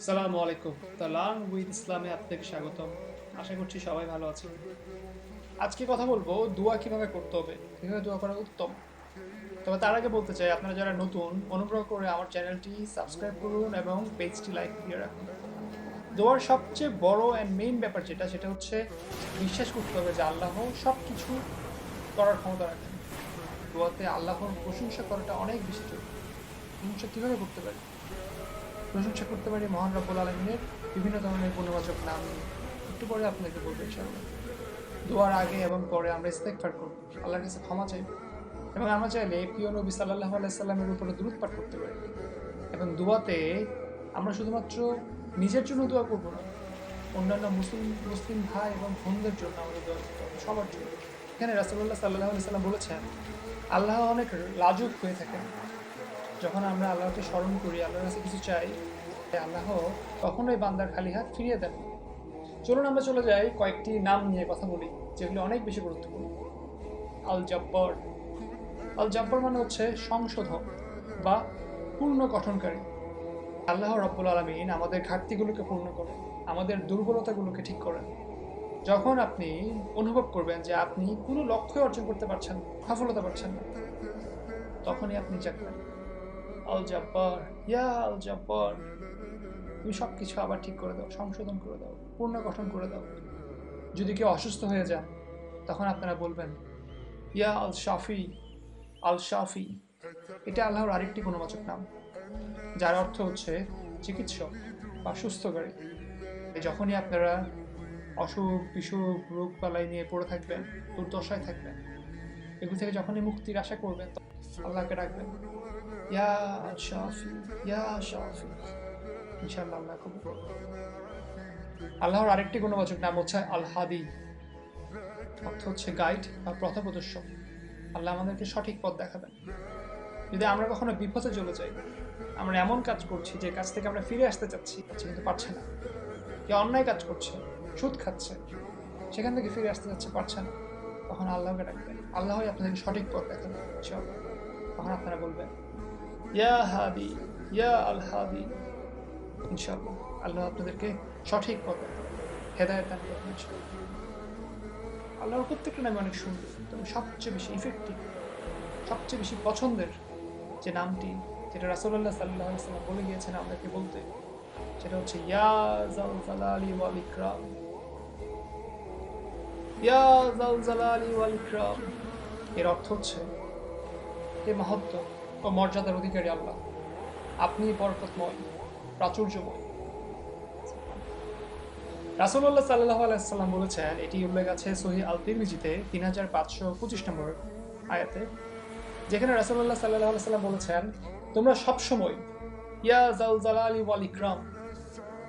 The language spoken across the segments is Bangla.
সালামু আলাইকুম। দ্য লার্ন উইথ ইসলামে আপনাকে স্বাগতম। আশা করছি সবাই ভালো আছেন। আজকে কথা বলব, দোয়া কীভাবে করতে হবে? কীভাবে দোয়া করা উত্তম? তবে তার আগে বলতে চাই, আপনারা যারা নতুন, অনুগ্রহ করে আমার চ্যানেলটি সাবস্ক্রাইব করুন এবং পেজটি লাইক দিয়ে রাখুন। দোয়ার সবচেয়ে বড় অ্যান্ড মেইন ব্যাপার যেটা, সেটা হচ্ছে বিশ্বাস করতে হবে যে আল্লাহ সব কিছু করার ক্ষমতা রাখেন। দোয়াতে আল্লাহর প্রশংসা করাটা অনেক বেশি জরুরি। প্রশংসা কীভাবে করতে পারি? প্রশংসা করতে পারি মহান রব্বুল আলমিনের বিভিন্ন ধরনের গুণবাচক নাম। একটু পরে আপনাকে বলব ইনশাআল্লাহ দোয়ার আগে এবং পরে আমরা ইস্তেকফার করব। আল্লাহর কাছে ক্ষমা চাইব। এবং আমরা চাইলে প্রিয় নবী সাল্লাহ আলাইসাল্লামের উপরে দূরত পাঠ করতে পারি। এবং দোয়াতে আমরা শুধুমাত্র নিজের জন্য দোয়া করব না, অন্যান্য মুসলিম মুসলিম ভাই এবং বোনদের জন্য আমাদের দোয়া করতে হবে সবার জন্য। এখানে রাসুল্লাহ সাল্লাহ আলাইসাল্লাম বলেছেন, আল্লাহ অনেক লাজুক হয়ে থাকেন। যখন আমরা আল্লাহকে স্মরণ করি, আল্লাহর কাছে কিছু চাই আল্লাহ কখনোই বান্দার খালি হাত ফিরিয়ে দেন চলুন আমরা চলে যাই কয়েকটি নাম নিয়ে কথা বলি, যেগুলি অনেক বেশি গুরুত্বপূর্ণ। আল জব্বর আল জব্বর মানে হচ্ছে সংশোধক বা পূর্ণ গঠনকারী আল্লাহ রব্বুল আলমিন আমাদের ঘাটতিগুলোকে পূর্ণ করেন, আমাদের দুর্বলতাগুলোকে ঠিক করেন। যখন আপনি অনুভব করবেন যে আপনি কোনো লক্ষ্য অর্জন করতে পারছেন সফলতা পাচ্ছেন না, তখনই আপনি চাকবেন আল জব্বর, ইয়া আল জব্বর। তুমি সব কিছু আবার ঠিক করে দাও, সংশোধন করে দাও, পুনর্গঠন করে দাও। যদি কেউ অসুস্থ হয়ে যান, তখন আপনারা বলবেন, ইয়া আল শাফি আল শাফি। এটা আল্লাহর আরেকটি গুণবাচক নাম, যার অর্থ হচ্ছে চিকিৎসক বা সুস্থকারী যখনই আপনারা অসুখ, বিসুখ, রোগ বালাই নিয়ে পড়ে থাকবেন, দুর্দশায় থাকবেন, এগুলো থেকে যখনই মুক্তির আশা করবেন আল্লাহকে ডাকবেন। ইয়া শাফি ইয়া শাফি। ইনশাআল্লাহ আল্লাহ আল্লাহর আরেকটি গুণবাচক নাম হচ্ছে আল হাদি অর্থ হচ্ছে গাইড বা পথপ্রদর্শক। আল্লাহ আমাদেরকে সঠিক পথ দেখাবেন। যদি আমরা কখনো বিপথে চলে যাই, আমরা এমন কাজ করছি যে কাজ থেকে আমরা ফিরে আসতে চাচ্ছি কিন্তু পারছে না। কেউ অন্যায় কাজ করছে, সুদ খাচ্ছে, সেখান থেকে ফিরে আসতে চাচ্ছে, পারছে না। তখন আল্লাহকে ডাকবেন। আল্লাহই আপনাদেরকে সঠিক পথ দেখাবেন তখন আপনারা বলবেন? ইয়া হাদি ইয়া আল হাদি ইনশাআল্লাহ, আল্লাহ আপনাদেরকে সঠিক পথে, হেদায়ত দান করবেন আল্লাহর প্রত্যেকটা নামে অনেক সুন্দর, তবে সবচেয়ে বেশি ইফেক্টিভ সবচেয়ে বেশি পছন্দের যে নামটি, যেটা রাসূলুল্লাহ সাল্লাল্লাহু আলাইহি সাল্লাম বলে গিয়েছেন আমাদেরকে বলতে, সেটা হচ্ছে, ইয়া জাল জালালি ওয়াল ইকরাম। ইয়া জাল জালালি ওয়াল ইকরাম। এর অর্থ হচ্ছে হে মহত্ব ও মর্যাদার অধিকারী আল্লাহ। আপনি বরকতময় প্রাচুর্যময়। রাসুল্লাহ সাল্লাহ আলাইসাল্লাম বলেছেন, এটি উল্লেখ আছে সহি আল তিরমিজিতে তিন হাজার পাঁচশো পঁচিশ নম্বর আয়াতে, যেখানে রাসুল্লাহ সাল্লাহ আলাইসাল্লাম বলেছেন, তোমরা সবসময় ইয়া জাল জালালি ওয়াল ইকরাম,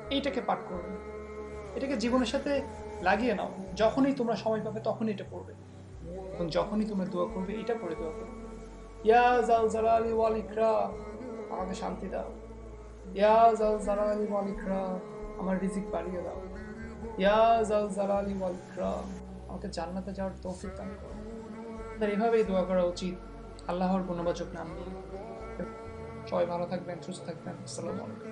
এইটাকে পাঠ করবে। এটাকে জীবনের সাথে লাগিয়ে নাও। যখনই তোমরা সময় পাবে তখনই এটা পড়বে। এবং যখনই তোমরা দোয়া করবে এটা পড়ে দোয়া করবে। ইয়া জাল জালালি ওয়াল ইকরাম আমাকে শান্তি দাও। ইয়া জাল জালালি ওয়াল ইকরাম আমার রিজিক বাড়িয়ে দাও। ইয়া জাল জালালি ওয়াল ইকরাম আমাকে জান্নাতে যাওয়ার তৌফিক দান করো। তার এভাবেই দোয়া করা উচিত। আল্লাহর গুণবাচক নাম নিয়ে। সবাই ভালো থাকবেন, সুস্থ থাকবেন। আসসালামু আলাইকুম।